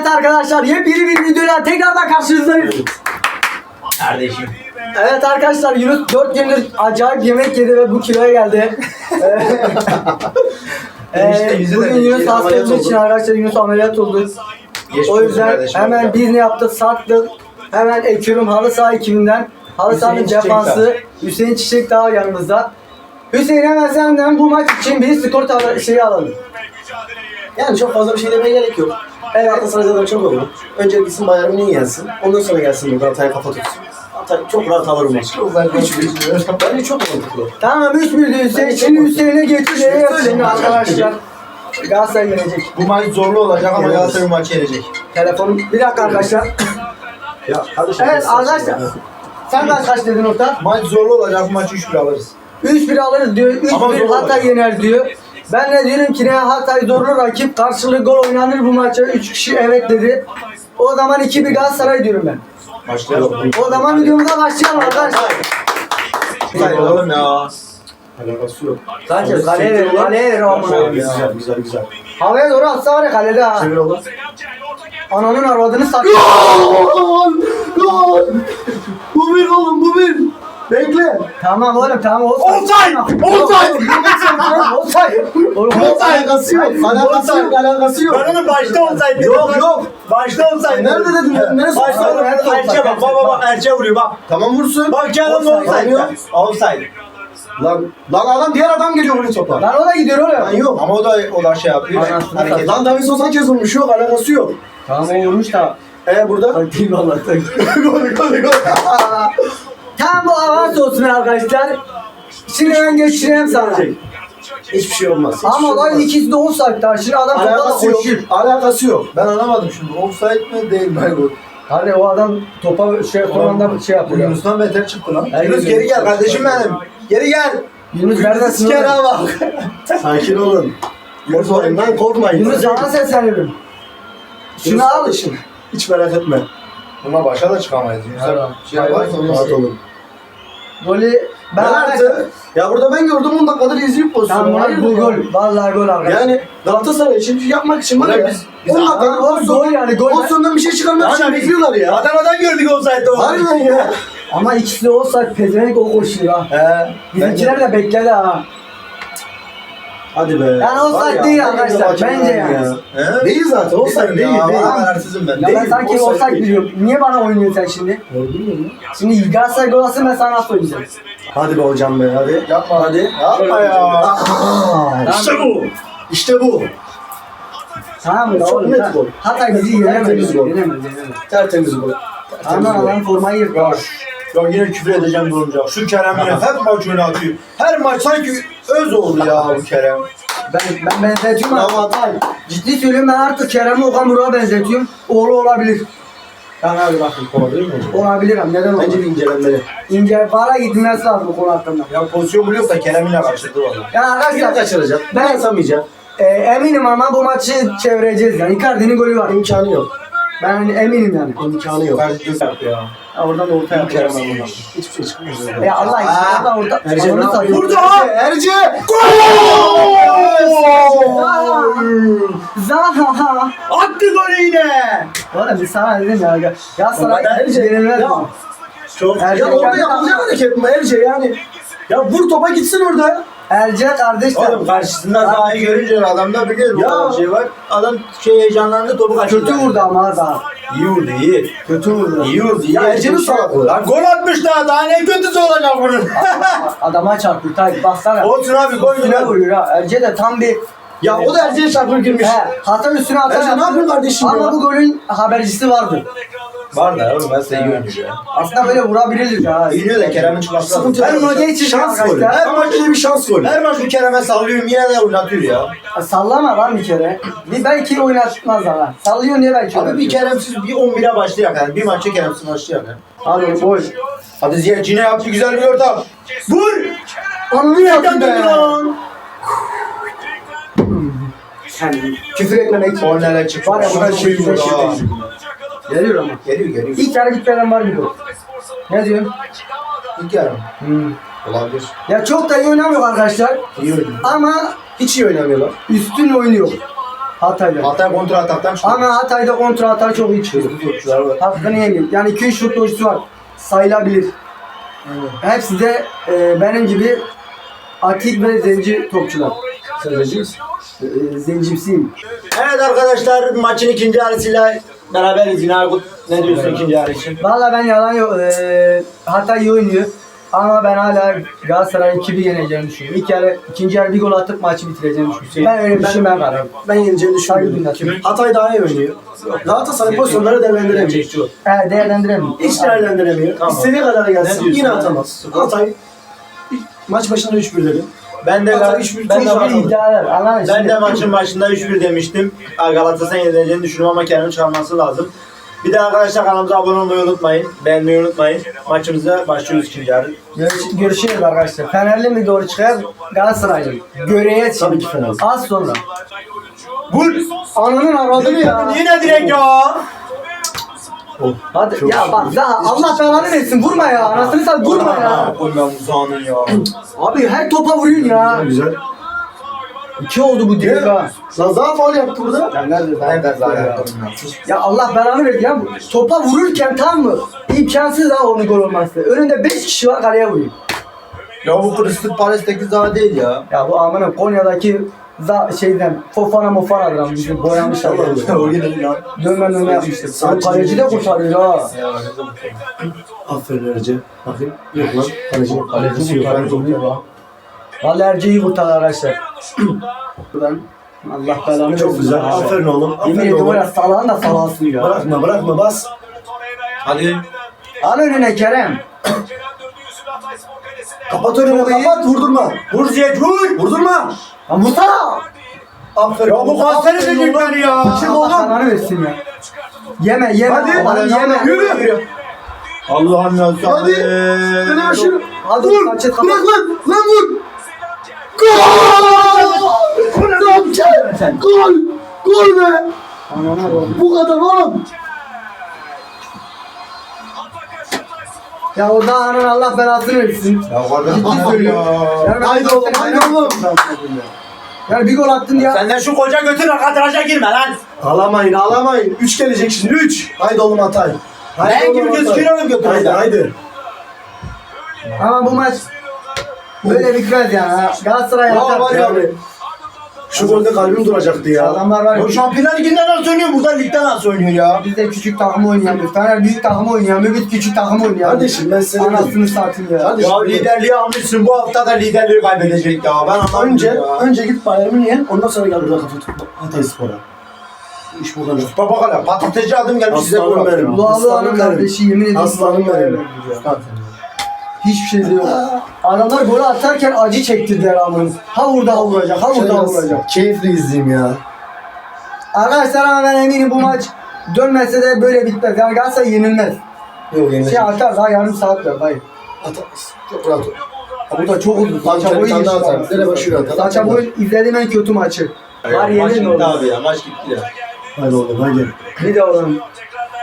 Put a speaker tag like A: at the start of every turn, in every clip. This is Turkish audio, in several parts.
A: Evet arkadaşlar yepyeni bir videoyla tekrardan karşınızdayız.
B: Kardeşim.
A: Evet arkadaşlar Yunus 4 gündür acayip yemek yedi ve bu kiloya geldi. Ee,
B: yüzü de
A: bugün Yunus hasta
B: ameliyat
A: olduğu için
B: oldu.
A: arkadaşlar Yunus ameliyat oldu.
B: Geçmiş
A: O
B: olsun
A: yüzden
B: kardeşim.
A: hemen biz ne yaptık sattık. Hemen ekiyorum halı saha ekibinden. Halı
B: Hüseyin
A: sahanın
B: Çiçek
A: defansı Hüseyin Çiçek daha yanımızda. Hüseyin hemen senden bu maç için bir skor tablo- şeyi alalım.
C: Yani çok fazla bir şey demeye gerek yok.
A: Evet.
C: Galatasaray zaten çok olur. Önce gitsin Bayern Münih'i yensin. Ondan sonra gelsin burada Hatay'a kafa tutsun. Hatay çok rahat alır maçı. Hiç Bence çok mantıklı.
A: Tamam 3 1 diyor Hüseyin. Şimdi Hüseyin'e geçiyor. Şimdi arkadaşlar. Galatasaray gelecek.
B: Bu maç zorlu olacak ama. Galatasaray bu maçı yenecek.
A: Telefonum. Bir dakika arkadaşlar.
C: Ya kardeşim.
A: Evet arkadaşlar. Sen kaç kaç dedin orta?
B: Maç zorlu olacak bu maçı 3-1 alırız.
A: 3-1 alırız diyor.
B: Ama
A: 3-1
B: zor
A: Hatay yener diyor. Ben de diyorum ki ne Hatay zorlu rakip. Karşılığı gol oynanır bu maça. 3 kişi evet dedi. O zaman 2-1 Galatasaray diyorum ben.
B: Başlayalım.
A: O zaman videomuza başlayalım arkadaşlar.
B: Hayır ya.
C: Alakası yok.
A: Kanka kaleye ver, kaleye ver o amına.
C: Güzel güzel güzel.
A: Havaya doğru atsa var ya kalede ha.
C: Çevir oğlum.
A: Ananın arvadını satıyor.
C: Gol! Gol! Bu bir oğlum bu bir. Bekle.
A: Tamam oğlum tamam olsun.
B: Offside! Offside!
A: Olsay.
C: Alakası yok. Alakası yok. Alakası yok.
B: Ben onu başta olsaydı.
C: Yok yok.
B: Başta olsaydı.
C: Nerede dedin? Neresi
B: Başta olsaydı. Erçe bak. Baba bak Erçe vuruyor bak.
C: Tamam vursun.
B: Bak ki adam.
C: Yok.
B: Offside.
C: Lan, lan adam diğer adam geliyor bunun topa.
A: Lan o da gidiyor
C: Lan
A: oğlum.
C: yok.
B: Ama o da o da şey yapıyor. Hareket.
C: Lan Davinson Sanchez vurmuş yok alakası yok.
A: Tamam o vurmuş da.
C: E burada.
A: Değil valla.
C: gol gol gol.
A: Tam bu avans olsun arkadaşlar. Şimdi ben geçireyim sana.
C: Hiçbir şey olmaz. Hiçbir
A: Ama
C: şey
A: lan
C: olmaz.
A: ikisi de offside'da. Şimdi adam topa da
C: Alakası yok.
A: koşuyor.
C: Alakası yok. Ben anlamadım şimdi. Offside mi değil mi bu?
A: Hadi o adam topa şey son anda şey yapıyor.
B: Yunus'tan beter çıktı lan.
A: Her
B: Yunus
A: gün
B: geri gel
A: Yunus
B: kardeşim benim. Geri gel.
A: Yunus neredesin
B: Siker ha bak.
C: Sakin olun. Korkmayın lan korkmayın.
A: Yunus sana sesleniyorum. Şunu al.
C: kardeşim. Hiç merak etme.
B: Buna başa da çıkamayız. Yunus'a şey yaparsa
C: Rahat olun.
A: Golü ben
C: artık ya burada ben gördüm 10 dakikadır izleyip pozisyonu.
A: Tamam
C: Hayır
A: bu gol. Vallahi gol arkadaşlar.
C: Yani Galatasaray için yapmak için var ya.
B: biz- biz
C: 10
A: Ama
C: dakika
A: gol yani gol.
C: pozisyondan bir şey çıkarmak için bekliyorlar ya.
B: Adana'dan gördük offside'de onu.
C: Harbiden ya.
A: Ama ikisi offside pezevenk o koşuyor ha.
B: He.
A: Bizimkiler de bekledi ha.
C: Hadi be.
A: Yani offside değil arkadaşlar, bence
C: var ya.
A: yani.
B: He?
C: Değil zaten offside değil.
B: ya,
C: değil.
B: kararsızım ben.
A: Ya ben sanki
C: offside
A: biliyorum. Niye bana oynuyorsun sen şimdi? Şimdi Galatasaray gol atsın ben sana nasıl oynayacağım?
C: Hadi be hocam be hadi.
B: Yapma.
C: Hadi.
B: Yapma ya.
C: Aa, işte bu. İşte bu.
A: Tamam mı?
C: Çok net gol.
A: Hatay bizi yenemez.
C: Tertemiz gol.
A: Yenemez, yenemez.
C: Tertemiz gol.
A: Aman. Allah'ın formayı yırtma.
B: Ya yine küfür edeceğim durumca. Şu Kerem'in her maç öyle atıyor. Her maç sanki öz oldu ya bu Kerem.
A: Ben, ben benzetiyorum ama ciddi söylüyorum ben artık Kerem'i Okan Burak'a benzetiyorum. Oğlu olabilir.
C: Hadi bakın olabilir mi hocam?
A: Olabilir ama neden
C: Bence
A: olabilir?
C: bir incelenmeli.
A: İnce para gitmesi lazım bu konu hakkında.
B: Ya pozisyon buluyor da Kerem'in kaçırdı valla.
A: Yani
C: Yine
A: arkadaşlar
C: kaçıracak.
A: Ben-
C: Ben
A: e, eminim ama bu maçı çevireceğiz yani. Icardi'nin golü var.
C: İmkanı yok.
A: Ben eminim yani.
C: İmkanı yok.
B: Karşı göz yaptı ya.
A: Ya oradan da
C: Kerem
A: yapacağız.
C: Erdoğan. Hiçbir şey çıkmıyor.
A: Ya Allah için oradan orta.
C: Erce
A: Onu
C: ne
A: satıyor.
C: yapıyor? Erce!
A: Zaha!
B: Yine.
A: Oğlum bir sana dedim ya. Ya sana
B: Ama
A: Erce yenilmez
C: Ya.
B: Çok
A: Erce
C: Ya orada yapılacak hareket mi Erce yani? Ya vur topa gitsin orada.
A: Erce kardeşler.
B: Oğlum karşısında daha iyi görünce adam da bilir bu
C: Ya.
B: kadar şey var. Adam şey heyecanlandı topu kaçırdı.
A: Kötü vurdu ama daha.
B: İyi vurdu iyi.
A: Kötü vurdu.
B: İyi vurdu iyi.
C: Ya Erce'nin salaklığı.
B: Lan gol atmış daha daha ne kötüsü olacak bunun.
A: Adama çarpıyor Tayyip baksana.
B: Olsun abi gol
A: Üstüne
B: yine.
A: vuruyor ha. Erce de tam bir
C: Ya o da Erce'ye çarpıp girmiş.
A: He, hata üstüne hata
C: Erce ne
A: yaptı.
C: yapıyorsun kardeşim
A: Ama
C: ya?
A: bu golün habercisi vardı.
B: Var da oğlum ben size iyi oynuyor ya.
A: Aslında böyle vurabilirdik ha.
B: Biliyor da Kerem'in çıkması
C: Sıkıntı
B: lazım.
C: yok.
A: Ben onu geçirdim
C: Şans golü.
A: arkadaşlar.
C: Her maç yine bir şans golü.
B: Her maç bu Kerem'e sallıyorum yine de oynatıyor ya.
A: Ya Sallama lan bir kere. Bir belki oynatmaz ha. Sallıyor diye belki
B: Abi bir
A: oynatıyor.
B: Kerem'siz bir 11'e başlayak yani. Bir maçta Kerem'siz başlayak yani.
A: Hadi boş.
B: Hadi Ziya Cine yaptı güzel bir orta. Vur!
A: Onu yaptın be. Yani küfür etmemek.
B: Kornere çık.
A: Var ya
B: Çok
A: şey
B: ha.
A: Geliyor ama.
B: Geliyor geliyor.
A: İlk yarı gitmeden var bir gol. Ne diyorsun?
B: İlk yarım.
A: Hmm.
B: Olabilir.
A: Ya çok da iyi oynamıyor arkadaşlar.
B: İyi oynuyor.
A: Ama
C: Hiç iyi oynamıyorlar.
A: üstün oynuyor. Hatay'da.
B: Hatay kontra ataktan çıktı.
A: Ama Hatay'da kontra atar çok iyi çıkıyor.
C: Topçular var.
A: Hakkını yemeyin. Yani 2-3 şut oyuncusu var. Sayılabilir. Hepsi de e, benim gibi atik ve zenci topçular.
C: Sen zenci misin?
A: E, zencimsiyim.
B: Evet arkadaşlar maçın ikinci yarısıyla beraberiz yine Aykut. Ne diyorsun ikinci yarı için?
A: Valla ben yalan yok. E, Hatay iyi oynuyor. Ama ben hala Galatasaray'ın 2-1 yeneceğini düşünüyorum. İlk yarı, ikinci yarı bir gol atıp maçı bitireceğini düşünüyorum. Ben öyle bir şey ben kararım.
C: Ben yeneceğini
A: duyuyorum.
C: Hatay daha iyi oynuyor. Galatasaray pozisyonları değerlendiremiyor.
A: Evet değerlendiremiyorum.
C: Hiç değerlendiremiyor.
B: Tamam.
C: İstediği kadar gelsin. Yine atamaz. Hatay maç başında 3-1 dedim.
B: Ben de, ben de, maçın-
A: iddialar.
B: Ben
A: şimdi.
B: de maçın başında 3-1 demiştim. Galatasaray'ın yenileceğini düşünüyorum ama kendini çıkarması lazım. Bir de arkadaşlar kanalımıza abone olmayı unutmayın. Beğenmeyi unutmayın. Maçımıza başlıyoruz ikinci yarı.
A: Görüş- görüşürüz arkadaşlar. Fenerli mi doğru çıkar? Galatasaraylı. Göreye
C: Tabii ki Fener.
A: Az sonra.
B: Vur!
A: Ananın aradını ya.
B: Yine direkt ya!
A: Hadi ya bak daha Allah belanı versin vurma ya. Anasını sat vurma ya.
B: Oy ben uzağının ya.
A: Abi her topa vuruyorsun ya.
C: Güzel.
A: İki oldu bu direkt ha.
C: Daha faul yaptı burada.
A: Ya nerede
B: Ben de
A: ya.
B: yaptım ya.
A: Ya Allah belanı versin ya. Topa vururken tam mı? İmkansız ha onun gol olması. Önünde 5 kişi var kaleye vuruyor.
B: Ya bu Crystal Palace'deki zaten değil ya.
A: Ya bu amına Konya'daki za şeyden Fofana Mofana lan bizi boyamışlar.
B: Orijinali ya.
A: Dönme dönme yapmışlar. Bu kaleci de kurtarıyor ha.
C: Aferin Erce. Bakayım. Yok lan. Kaleci.
A: Kaleci kurtarıyor. Vallahi Erce'yi kurtardı arkadaşlar. Buradan Allah belanı
C: Çok güzel. Aferin oğlum.
A: Yemin ediyorum var ya salağın da salağısın ya.
C: Bırakma bırakma bas.
B: Hadi.
A: Al önüne Kerem.
C: Kapat önünü kapat vurdurma.
B: Vur Ziyech vur!
C: Vurdurma.
A: Lan vursana.
C: Aferin.
B: Ya bu kanser edecek beni ya.
A: Çık oğlum. belanı versin ya. Yeme yeme.
C: Hadi.
A: Allah'ım yeme.
C: Yürü.
B: Allah'ım ya.
C: Hadi. Öne başını.
A: Hadi
C: Vur. Bırak lan. Lan vur. Gol. Ne yapacaksın? Gol. Gol be. Bu kadar oğlum.
A: Ya orada anan Allah belasını versin.
B: Ya kardeşim
A: Ciddi
B: ya.
A: söylüyorum. Yani ben-
C: Haydi oğlum, haydi oğlum.
A: Yani bir gol attın ya.
B: Senden şu koca götür kadraja girme lan.
C: Ağlamayın ağlamayın. Üç gelecek şimdi üç. Haydi oğlum Hatay. Haydi
B: Ben
C: oğlum
B: gibi
C: Hatay.
B: gözüküyor oğlum götür.
C: Haydi haydi.
A: Ama bu maç böyle bitmez ha. Galatasaray
C: Ya var
A: atar.
C: ya abi. Şu golde kalbim duracaktı ya.
A: Adamlar var ya.
B: O Şampiyonlar Ligi'nde nasıl oynuyor? Burada ligde nasıl oynuyor ya?
A: Biz de küçük takım oynayamıyoruz. Fener büyük takım oynayamıyor. Biz küçük takım oynayamıyoruz.
C: Kardeşim ben seni
A: Anasını satayım ya.
C: Kardeşim,
B: Ya liderliği almışsın bu hafta da liderliği kaybedecek ya. Ben anlamadım
C: Önce,
B: ya.
C: önce git Bayern Münih'e ondan sonra gel burada kafa tutma. Hatay Spor'a. İş bu kadar.
B: Baba kadar patatesci adım gelmiş size
C: Aslanım
B: bunu
C: benim.
A: Bu
C: Aslanım
A: Allah'ın
C: benim.
A: kardeşi yemin ediyorum.
C: Aslanım benim.
A: Hiçbir şey yok. Adamlar golü atarken acı çektirdiler amına. Ha vurdu ha vuracak, ha vurdu ha vuracak.
C: Keyifli izleyeyim ya.
A: Arkadaşlar ama ben eminim bu maç dönmese de böyle bitmez. Yani Galatasaray yenilmez.
C: Yok yenilecek.
A: Şey atar daha yarım saat var. Hayır.
C: Atamaz. Çok rahat ol.
A: Ha, bu da çok uzun. Saça boyu geçti.
C: atar. Nereye başlıyor atar?
A: Saça boyu izlediğim en kötü maçı. Var
B: Maç
A: yemin
B: gitti abi ya maç gitti ya.
C: Hadi oğlum hadi.
A: Bir de oğlum.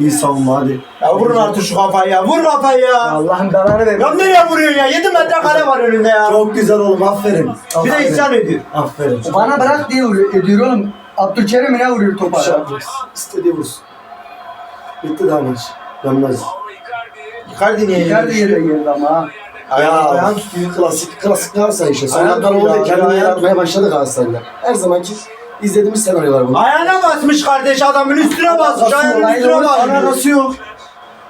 C: İyi savunma hadi.
B: Ya vurun artık şu kafayı ya. Vur kafayı ya.
A: Allah'ın belanı
B: Ya
A: vermesin.
B: nereye vuruyorsun ya? 7 metre kare var önünde ya.
C: Çok güzel oğlum aferin.
B: Bir de isyan ediyor.
C: Aferin.
A: Bana bırak diye vuruyor, ediyor oğlum. Abdülkerim ne vuruyor topa?
C: Yapmaz. İstediği vursun. Bitti daha maç. Yanmaz.
B: Icardi niye yedi?
A: yere geldi ama ha.
C: Ya
B: ayağını tutuyor.
C: klasik klasik Galatasaray işte.
B: Ayağını
C: Sonradan
B: tutuyor
C: oldu
B: abi,
C: kendini
B: ayağını
C: yaratmaya başladı Galatasaray'la. Her zamanki izlediğimiz senaryolar bu.
B: Ayağına basmış kardeş adamın üstüne basmış. Ayağının üstüne basmış.
C: basıyor.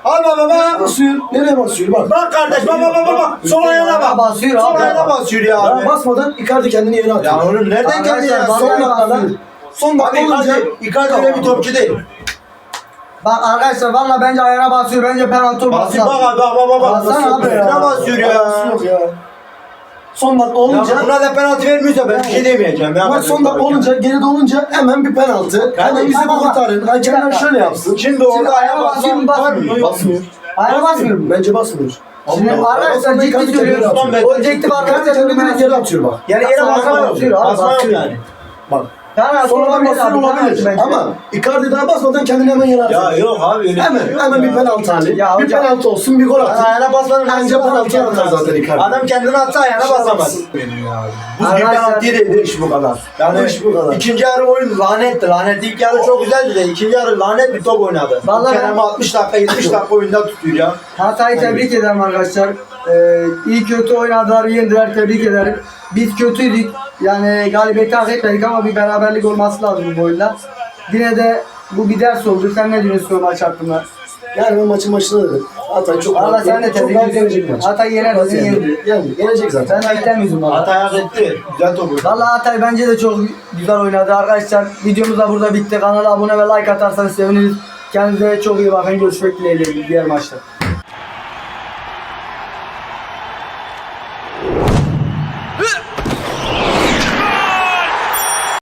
B: Al baba bak.
C: Basıyor. Nereye basıyor bak.
B: Bak kardeş baba baba bak. Sol ayağına bak.
A: Basıyor
B: Sol
A: abi.
B: ayağına basıyor ya
C: Ya
B: abi.
C: basmadan Icardi kendini yere atıyor.
B: Ya oğlum nereden
A: Arkadaşlar,
B: geldi ya?
A: vallahi
B: Son
C: Son dakikada
A: basıyor.
C: son
B: Abi
C: dakika olunca
B: Icardi, Icardi öyle bir topçu değil.
A: Bak arkadaşlar valla bence ayağına basıyor. Bence penaltı.
B: Basıyor bak abi bak bak bak.
A: Baksana abi ya.
B: Ne basıyor
C: Yok
B: ya?
C: Ya. Son dakika
B: Ya
C: olunca
B: buna da penaltı vermiyorsa ben bir şey demeyeceğim. ya.
C: Maç son dakika olunca geride olunca hemen bir penaltı. Hemen bizi
A: tamam,
C: kurtarın. Hakemler şöyle yapsın.
B: Şimdi orada ayağa
A: ayağa basıyor, basmıyor.
C: Basmıyor.
A: Ayağına basmıyor mu?
C: Bence basmıyor.
A: Şimdi arkadaşlar ciddi söylüyorum. Objektif arkadaşlar durmaz.
C: yere atıyor bak.
A: Yani yere
B: Basma yok. Basma yok yani.
C: Bak.
A: Penaltı
C: Sonradan
A: olabilir
C: basıyor olabilir.
A: bence.
C: Ama Icardi daha basmadan kendini hemen yener.
B: Ya yok abi öyle
C: Hemen,
B: şey yok
C: hemen
B: ya.
C: bir penaltı Ali.
A: Ya
C: bir
A: hocam-
C: penaltı olsun, bir gol atın.
B: Ayağına basmadan
C: Bence penaltı atar zaten Icardi.
B: Adam kendini atsa ayağına basamaz. Bu bir
A: Arkadaşlar-
B: penaltı değil.
C: Bu iş bu kadar.
B: Yani
C: bu iş bu kadar.
B: ikinci yarı oyun lanetti. Lanet ilk yarı çok güzeldi de ikinci yarı lanet bir top oynadı.
A: Vallahi
B: Kerem 60 dakika 70 dakika oyunda tutuyor ya.
A: Hatay'ı tebrik ederim arkadaşlar. Ee, iyi kötü oynadılar, yendiler. Tebrik ederim. Biz kötüydük. Yani galibiyeti hak etmedik ama bir beraberlik olması lazım bu oyunda. Yine de bu bir ders oldu. Sen ne diyorsun o maç hakkında?
C: Yani ben maçın başında dedim. Hatay çok
A: Valla sen de tebrik ediyorsun.
C: maç.
A: Hatay yener. Yenir.
C: Yani yenecek zaten.
A: Ben beklemiyorum valla.
B: Hatay hak etti. Güzel top oynadı.
A: Valla Hatay bence de çok güzel oynadı arkadaşlar. Videomuz da burada bitti. Kanala abone ve like atarsanız seviniriz. Kendinize çok iyi bakın. Görüşmek dileğiyle diğer maçta.